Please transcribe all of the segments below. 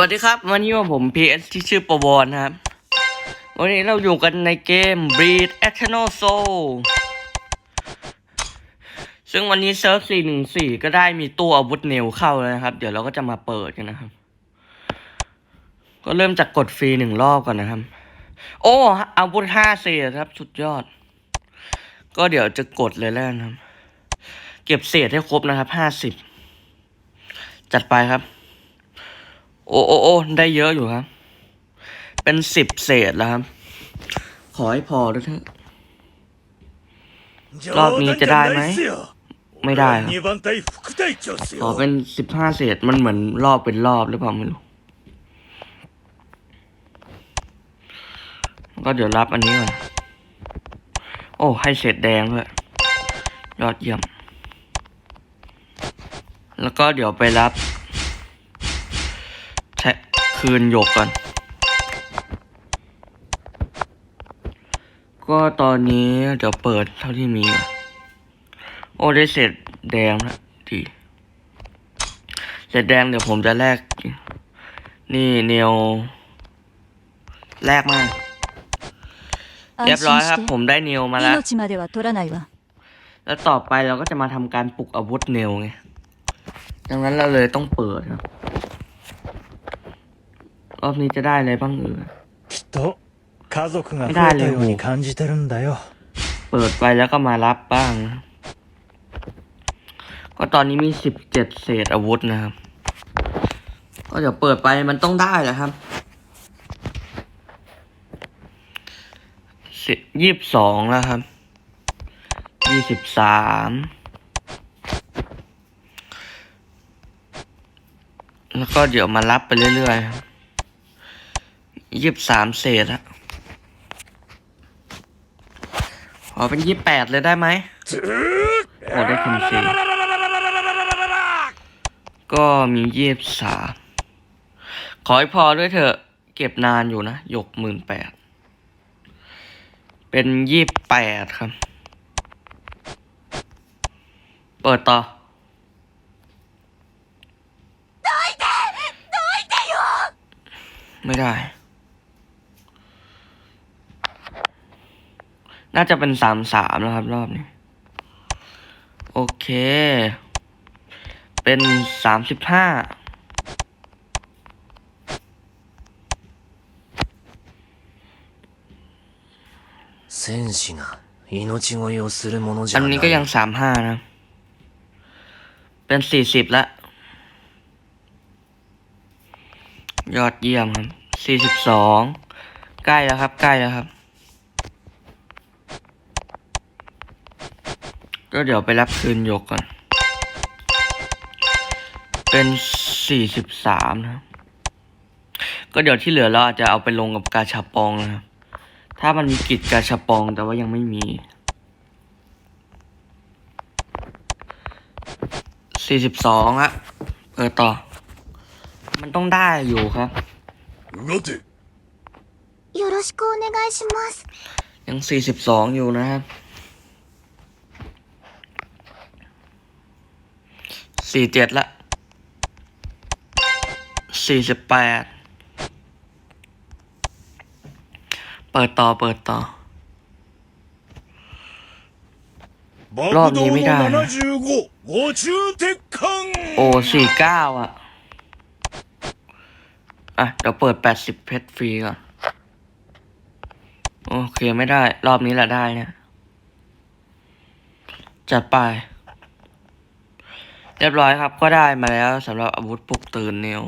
สวัสดีครับ วันนี้ว่าผม PS ที่ชื่อปวรนะครับ วันนี้เราอยู่กันในเกม Breed Eternal Soul ซึ่งวันนี้เซิร์ฟ 414 ก็ได้มีตู้อาวุธเนวเข้าแล้วนะครับ เดี๋ยวเราก็จะมาเปิดกันนะครับ ก็เริ่มจากกดฟรีหนึ่งรอบก่อนนะครับ โอ้ อาวุธห้าเศษครับ สุดยอด ก็เดี๋ยวจะกดเลยแล้วกันครับ เก็บเศษให้ครบนะครับห้าสิบจัดไปครับ โอ้โอ้โอ้ได้เยอะอยู่ครับ เป็นสิบเศษแล้วครับ ขอให้พอด้วยเถอะรอบนี้จะได้ไหม ไม่ได้ครับขอเป็นสิบห้าเศษมันเหมือนรอบเป็นรอบหรือเปล่าไม่รู้ ก็เดี๋ยวรับอันนี้ก่อนโอ้ ให้เศษแดงด้วยยอดเยี่ยม แล้วก็เดี๋ยวไปรับ คืนหยกก่อน ก็ตอนนี้เดี๋ยวเปิดเท่าที่มี โอ้ได้เสร็จแดงแล้วดีเสร็จแดงเดี๋ยวผมจะแลก นี่เนียวแลกมาเรียบร้อยครับผมได้เนียวมาแล้ว แล้วต่อไปเราก็จะมาทำการปลุกอาวุธเนีวไง ดังนั้นเราเลยต้องเปิดครับ รอบนี้จะได้อะไรบ้างเออ きっと家族が増えได้เลย たように感じてるんだよ เปิดไปแล้วก็มารับบ้างนะก็ตอนนี้มีสิบเจ็ดเศษอาวุธนะครับ ก็เดี๋ยวเปิดไปมันต้องได้แหละครับยี่สิบสองแล้วครับ ยี่สิบสาม แล้วก็เดี๋ยวมารับไปเรื่อยๆครับ ยี่สิบสามเศษอะขอเป็นยี่สิบแปดเลยได้ไหมโอ้ได้คุณสีก็มียี่สิบสามขอให้พอด้วยเถอะ เก็บนานอยู่นะหยกหมื่นแปด เป็นยี่สิบแปดครับ เปิดต่อไม่ได้ น่าจะเป็นสามสามนะครับ รอบนี้ โอเค เป็นสามสิบห้าอันนี้ก็ยังสามห้านะ เป็นสี่สิบละ ยอดเยี่ยมครับสี่สิบสองใกล้แล้วครับ ใกล้แล้วครับ ก็เดี๋ยวไปรับคืนยกก่อน เป็นสี่สิบสามนะก็เดี๋ยวที่เหลือเราอาจจะเอาไปลงกับกาชาปองนะครับ ถ้ามันมีกิจกาชาปองแต่ว่ายังไม่มีสี่สิบสองอะเปิดต่อ มันต้องได้อยู่ครับยังสี่สิบสองอยู่นะครับ สี่เจ็ดละสี่สิบแปดเปิดต่อเปิดต่อ รอบนี้ไม่ได้โอ้สี่เก้าอะ อะ เดี๋ยวเปิดแปดสิบเพชรฟรีก่อน โอเค ไม่ได้ รอบนี้แหละได้เนี่ย จัดไป เรียบร้อยครับก็ได้มาแล้วสำหรับอาวุธปลุกตื่นเนว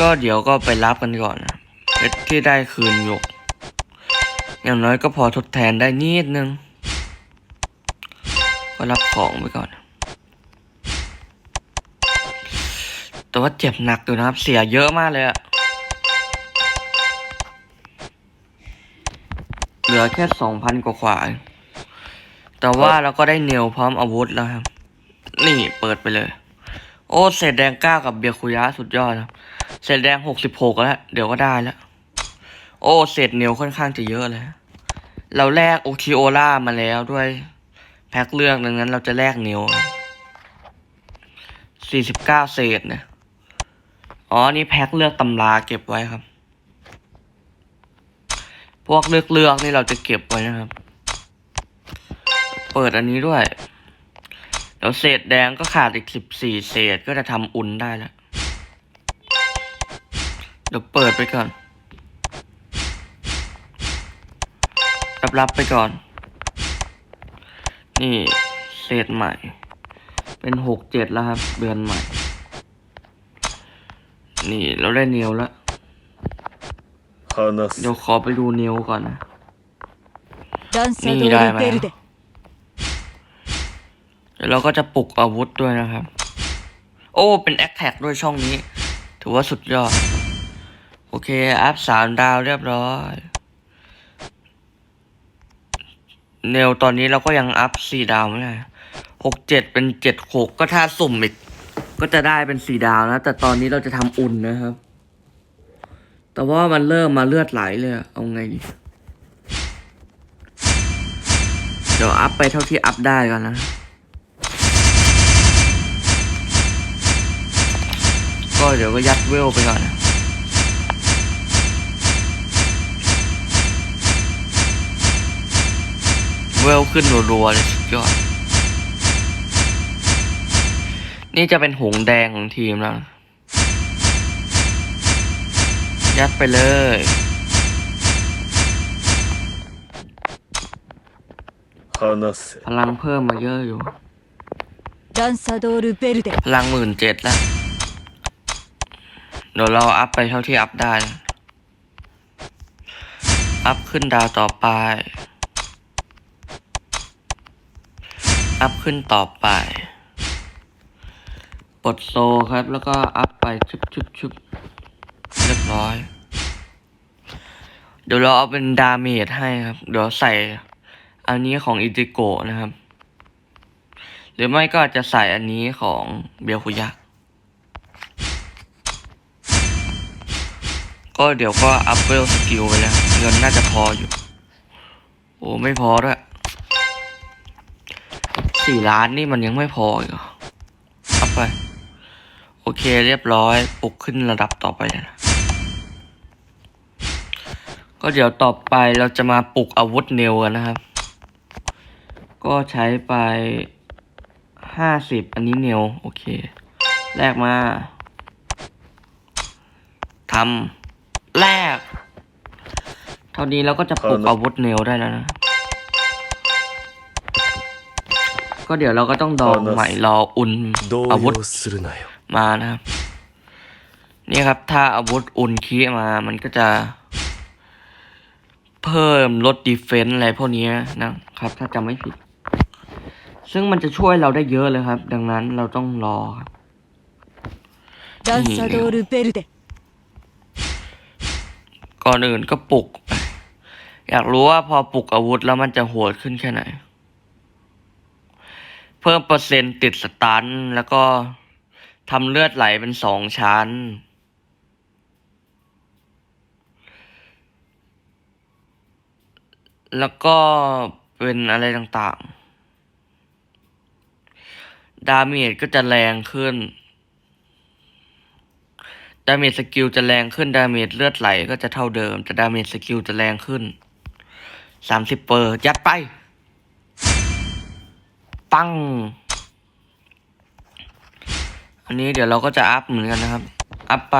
ก็เดี๋ยวก็ไปรับกันก่อนนะเพชรที่ได้คืนหยก อย่างน้อยก็พอทดแทนได้นิดนึง ก็รับของไปก่อน แต่ว่าเจ็บหนักอยู่นะครับ เสียเยอะมากเลยอะเหลือแค่สองพันกว่าขวา แต่ว่าเราก็ได้เนวพร้อมอาวุธแล้วครับ นี่เปิดไปเลย โอ้เศษแดงเก้ากับเบียคุยะสุดยอดครับเศษแดงหกสิบหกแล้วเดี๋ยวก็ได้แล้ว โอ้เศษเนวค่อนข้างจะเยอะเลยเราแลกโอทีโอล่ามาแล้วด้วย แพ็คเลือกดังนั้นเราจะแลกเนวสี่สิบเก้าเศษเนี่ยอ๋อ นี่แพ็คเลือกตำราเก็บไว้ครับ พวกเลือกเลือกนี่เราจะเก็บไว้นะครับ เปิดอันนี้ด้วยเดี๋ยวเศษแดงก็ขาดอีกสิบสี่เศษก็จะทำอุ่นได้แล้ว เดี๋ยวเปิดไปก่อนรับรับไปก่อน นี่เศษใหม่ เป็นหกเจ็ดแล้วครับ เดือนใหม่ นี่เราได้เนียวแล้วเดี๋ยวขอไปดูเนียวก่อนนะ นี่ได้ไหม ดี๋ยวเราก็จะปลุกอาวุธด้วยนะครับ โอ้ เป็นแอคแท็กด้วยช่องนี้ ถือว่าสุดยอด โอเค อัพสามดาวเรียบร้อยเนลตอนนี้เราก็ยังอัพสี่ดาวไม่ได้หกเจ็ดเป็นเจ็ดหกก็ถ้าสุ่มอีก ก็จะได้เป็นสี่ดาวนะ แต่ตอนนี้เราจะทำอุ่นนะครับ แต่ว่ามันเริ่มมาเลือดไหลเลยเอาไงดี เดี๋ยวอัพไปเท่าที่อัพได้ก่อนนะ ก็เดี๋ยวก็ยัดเวลไปก่อนนะเวลขึ้นรัวๆเลยสุดยอด นี่จะเป็นหงส์แดงของทีมแล้วนะยัดไปเลย 話せ พลังเพิ่มมาเยอะอยู่ ランサドールベルデ พลังหมื่นเจ็ดแล้ว เดี๋ยวเราอัพไปเท่าที่อัพได้ อัพขึ้นดาวต่อไป อัพขึ้นต่อไป ปลดโซครับ แล้วก็อัพไปชุบชุบชุบเรียบร้อย เดี๋ยวเราเอาเป็นดาเมจให้ครับ เดี๋ยวใส่อันนี้ของอิจิโกะนะครับ หรือไม่ก็จะใส่อันนี้ของเบียคุยะ ก็เดี๋ยวก็อัพเวลสกิลไปแล้วเงินน่าจะพออยู่ โอ้ไม่พอด้วยสี่ล้านนี่มันยังไม่พออีกอัพไป โอเคเรียบร้อยปลุกขึ้นระดับต่อไปเลยนะก็เดี๋ยวต่อไปเราจะมาปลุกอาวุธเนวกันนะครับ ก็ใช้ไปห้าสิบอันนี้เนวโอเค แลกมาทำ แลกเท่านี้เราก็จะปลุกอาวุธเนียวได้แล้วนะ ก็เดี๋ยวเราก็ต้องดองใหม่รออุ่น 動 อาวุธ 揺するなよ มานะครับ นี่ครับ ถ้าอาวุธอุ่นคีมา มันก็จะ เพิ่มลดดีเฟนส์อะไรพวกนี้นะครับ ถ้าจำไม่ผิด ซึ่งมันจะช่วยเราได้เยอะเลยครับ ดังนั้นเราต้องรอครับ ランサドールベルデ ก่อนอื่นก็ปลุก อยากรู้ว่าพอปลุกอาวุธแล้วมันจะโหดขึ้นแค่ไหน เพิ่มเปอร์เซ็นต์ติดสตันแล้วก็ทำเลือดไหลเป็นสองชั้น แล้วก็เป็นอะไรต่างๆ ดาเมจก็จะแรงขึ้น ดาเมจสกิลจะแรงขึ้น ดาเมจเลือดไหลก็จะเท่าเดิม แต่ดาเมจสกิลจะแรงขึ้นสามสิบเปอร์ยัดไป ปัง อันนี้เดี๋ยวเราก็จะอัพเหมือนกันนะครับ อัพไป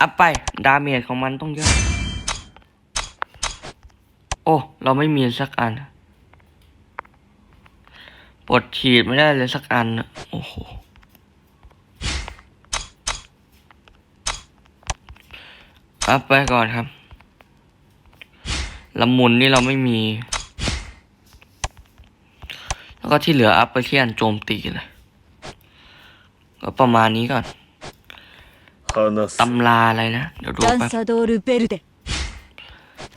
อัพไป ดาเมจของมันต้องเยอะ โอ้ เราไม่มีสักอัน ปลดฉีดไม่ได้เลยสักอัน โอ้โห อัพไปก่อนครับละมุนนี่เราไม่มี แล้วก็ที่เหลืออัพไปที่อันโจมตีเลย ก็ประมาณนี้ก่อนตำลาอะไรนะ เดี๋ยวดูแป๊บ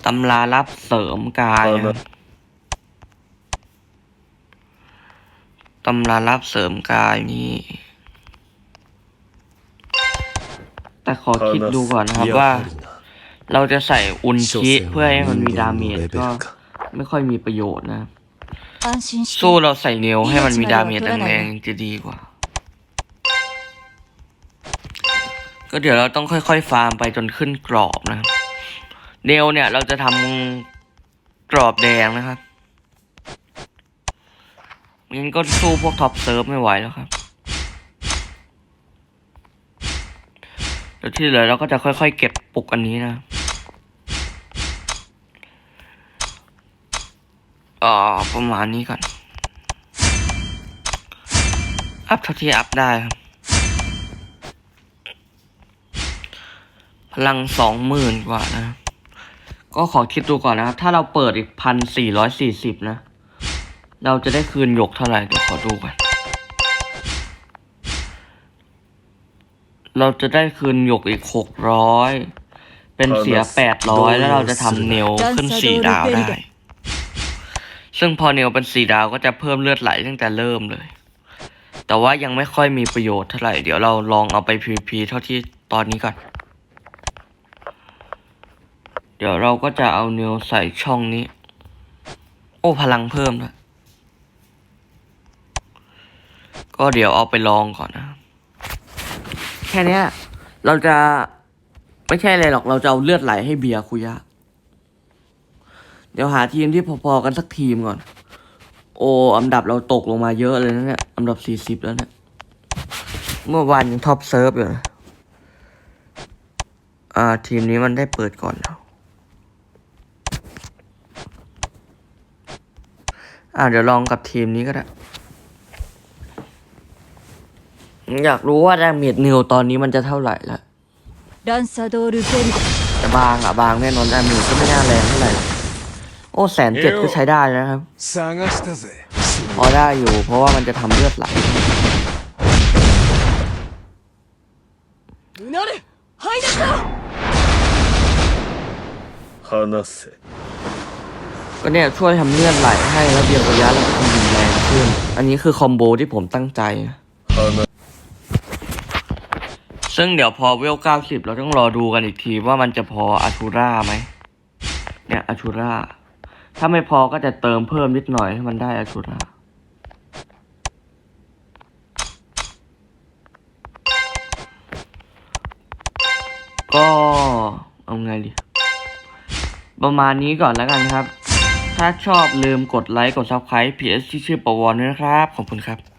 ตำลารับเสริมกายตำลารับเสริมกายนี่ แต่ขอคิดดูก่อนนะครับว่า เราจะใส่อุนชิเพื่อให้มันมีดาเมจก็ไม่ค่อยมีประโยชน์นะสู้เราใส่เนวให้มันมีดาเมจแรงๆจะดีกว่า ก็เดี๋ยวเราต้องค่อยๆฟาร์มไปจนขึ้นกรอบนะเนวเนี่ยเราจะทำกรอบแดงนะครับงั้นก็สู้พวกท็อปเซิร์ฟไม่ไหวแล้วครับ เดี๋ยวที่เหลือเราก็จะค่อยๆ เก็บปุกอันนี้นะอ่าประมาณนี้ก่อน อัพเท่าที่อัพได้ครับ พลังสองหมื่นกว่านะ ก็ขอคิดดูก่อนนะครับ ถ้าเราเปิดอีกพันสี่ร้อยสี่สิบนะ เราจะได้คืนหยกเท่าไหร่เดี๋ยวขอดูก่อน เราจะได้คืนหยกอีกหกร้อยเป็นเสียแปดร้อยแล้วเราจะทำเนลขึ้นสี่ดาวได้ ซึ่งพอเนลเป็นสี่ดาวก็จะเพิ่มเลือดไหลตั้งแต่เริ่มเลย แต่ว่ายังไม่ค่อยมีประโยชน์เท่าไหร่ เดี๋ยวเราลองเอาไป PVP เท่าที่ตอนนี้ก่อน เดี๋ยวเราก็จะเอาเนวใส่ช่องนี้ โอ้พลังเพิ่มนะก็เดี๋ยวเอาไปลองก่อนนะแค่เนี้ย เราจะไม่ใช่อะไรหรอกเราจะเอาเลือดไหลให้เบียร์คุยะ เดี๋ยวหาทีมที่พอๆกันสักทีมก่อน โอ้อันดับเราตกลงมาเยอะเลยนะเนี่ยอันดับสี่สิบแล้วเนี่ยเมื่อวานยังท็อปเซิร์ฟอยู่นะอ่า ทีมนี้มันได้เปิดก่อนแล้วอ่าเดี๋ยวลองกับทีมนี้ก็ได้ อยากรู้ว่าดาเมจนิวตอนนี้มันจะเท่าไหร่ละ ランサドールベルデ แต่บางอ่ะ บางแน่นอนดาเมจก็ไม่น่าแรงเท่าไหร่หรอกโอ้แสนเจ็ดก็ใช้ได้นะครับ 探したぜ พอได้อยู่ เพราะว่ามันจะทำเลือดไหล うなれハイナスだ話せ ก็เนี่ยช่วยทำเลือดไหลให้แล้วเบียร์ระยะเราก็ทำยิงแรงขึ้น อันนี้คือคอมโบที่ผมตั้งใจนะ 話 ซึ่งเดี๋ยวพอเวลเก้าสิบเราต้องรอดูกันอีกทีว่ามันจะพออาชูราไหม เนี่ยอาชูราถ้าไม่พอก็จะเติมเพิ่มนิดหน่อยให้มันได้อาชูราก็เอาไงดี ประมาณนี้ก่อนแล้วกันครับ ถ้าชอบลืมกดไลค์ กดซับสไครป์เพจที่ชื่อประวรด้วยนะครับ ขอบคุณครับ